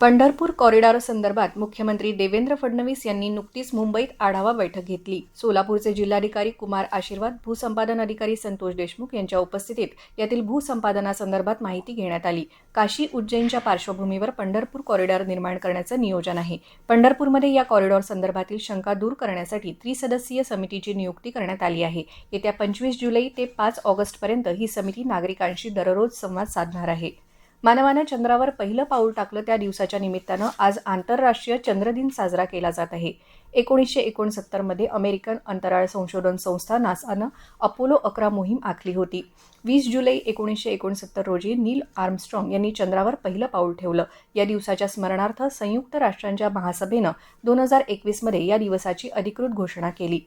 Pandharpur corridor संदर्भात मुख्यमंत्री देवेंद्र फडणवीस यांनी नुकतीच मुंबईत आढावा बैठक घेतली. सोलापूरचे जिल्हाधिकारी कुमार आशीर्वाद भूसंपादन अधिकारी संतोष देशमुख यांच्या उपस्थितीत यातील भूसंपादनासंदर्भात माहिती घेण्यात आली. काशी उज्जैनच्या पार्श्वभूमीवर पंढरपूर कॉरिडॉर निर्माण करण्याचं नियोजन आहे. पंढरपूरमध्ये या कॉरिडॉर संदर्भातील शंका दूर करण्यासाठी त्रिसदस्यीय समितीची नियुक्ती करण्यात आली आहे. येत्या पंचवीस जुलै ते पाच ऑगस्टपर्यंत ही समिती नागरिकांशी दररोज संवाद साधणार आहे. मानवानं चंद्रावर पहिलं पाऊल टाकलं त्या दिवसाच्या निमित्तानं आज आंतरराष्ट्रीय चंद्रदिन साजरा केला जात आहे. एकोणीसशे एकोणसत्तरमध्ये अमेरिकन अंतराळ संशोधन संस्था नासानं अपोलो अकरा मोहीम आखली होती. वीस जुलै एकोणीसशे एकोणसत्तर रोजी नील आर्मस्ट्रॉंग यांनी चंद्रावर पहिलं पाऊल ठेवलं. या दिवसाच्या स्मरणार्थ संयुक्त राष्ट्रांच्या महासभेनं दोन हजार एकवीसमध्ये या दिवसाची अधिकृत घोषणा केली.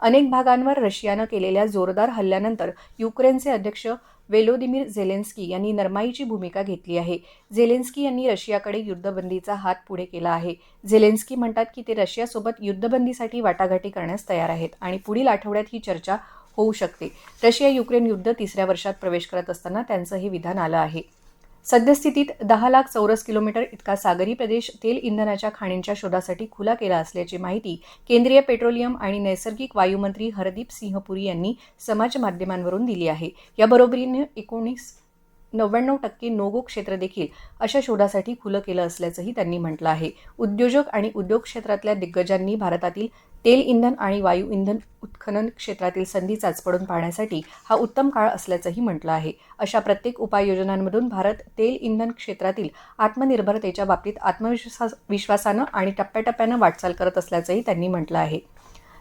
अनेक भागांवर रशियानं केलेल्या जोरदार हल्ल्यानंतर युक्रेनचे अध्यक्ष वेलोदिमीर झेलेन्स्की यांनी नरमाईची भूमिका घेतली आहे. झेलेन्स्की यांनी रशियाकडे युद्धबंदीचा हात पुढे केला आहे. झेलेन्स्की म्हणतात की ते रशियासोबत युद्धबंदीसाठी वाटाघाटी करण्यास तयार आहेत आणि पुढील आठवड्यात ही चर्चा होऊ शकते. रशिया युक्रेन युद्ध तिसऱ्या वर्षात प्रवेश करत असताना त्यांचं हे विधान आलं आहे. सद्यस्थितीत दहा लाख चौरस किलोमीटर इतका सागरी प्रदेश तेल इंधनाच्या खाणींच्या शोधासाठी खुला केला असल्याची माहिती केंद्रीय पेट्रोलियम आणि नैसर्गिक वायूमंत्री हरदीप सिंह पुरी यांनी समाज माध्यमांवरून दिली आहे. याबरोबरीने एकोणीस नव्याण्णव टक्के नोगो क्षेत्र देखील अशा शोधासाठी खुलं केलं असल्याचंही त्यांनी म्हटलं आहे. उद्योजक आणि उद्योग क्षेत्रातल्या दिग्गजांनी भारतातील तेल इंधन आणि वायू इंधन उत्खनन क्षेत्रातील संधी चाचपडून पाहण्यासाठी हा उत्तम काळ असल्याचंही म्हटलं आहे. अशा प्रत्येक उपाययोजनांमधून भारत तेल इंधन क्षेत्रातील आत्मनिर्भरतेच्या बाबतीत आत्मविश्वास विश्वासानं आणि टप्प्याटप्प्यानं वाटचाल करत असल्याचंही त्यांनी म्हटलं आहे.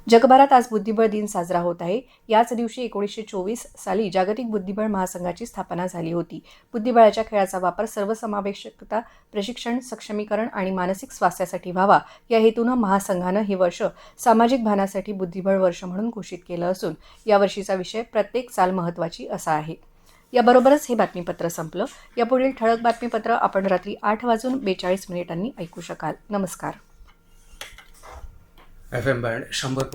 जगभरात आज बुद्धिबळ दिन साजरा होत आहे. याच दिवशी एकोणीसशे चोवीस साली जागतिक बुद्धिबळ महासंघाची स्थापना झाली होती. बुद्धिबळाच्या खेळाचा वापर सर्वसमावेशकता प्रशिक्षण सक्षमीकरण आणि मानसिक स्वास्थ्यासाठी व्हावा. या हेतूनं महासंघानं हे वर्ष सामाजिक भानासाठी बुद्धिबळ वर्ष म्हणून घोषित केलं असून या वर्षीचा विषय प्रत्येक चाल महत्त्वाची असा आहे. याबरोबरच हे बातमीपत्र संपलं. यापुढील ठळक बातमीपत्र आपण रात्री आठ वाजून बेचाळीस मिनिटांनी ऐकू शकाल. नमस्कार. এফ এম বায়ান সম্বলপুর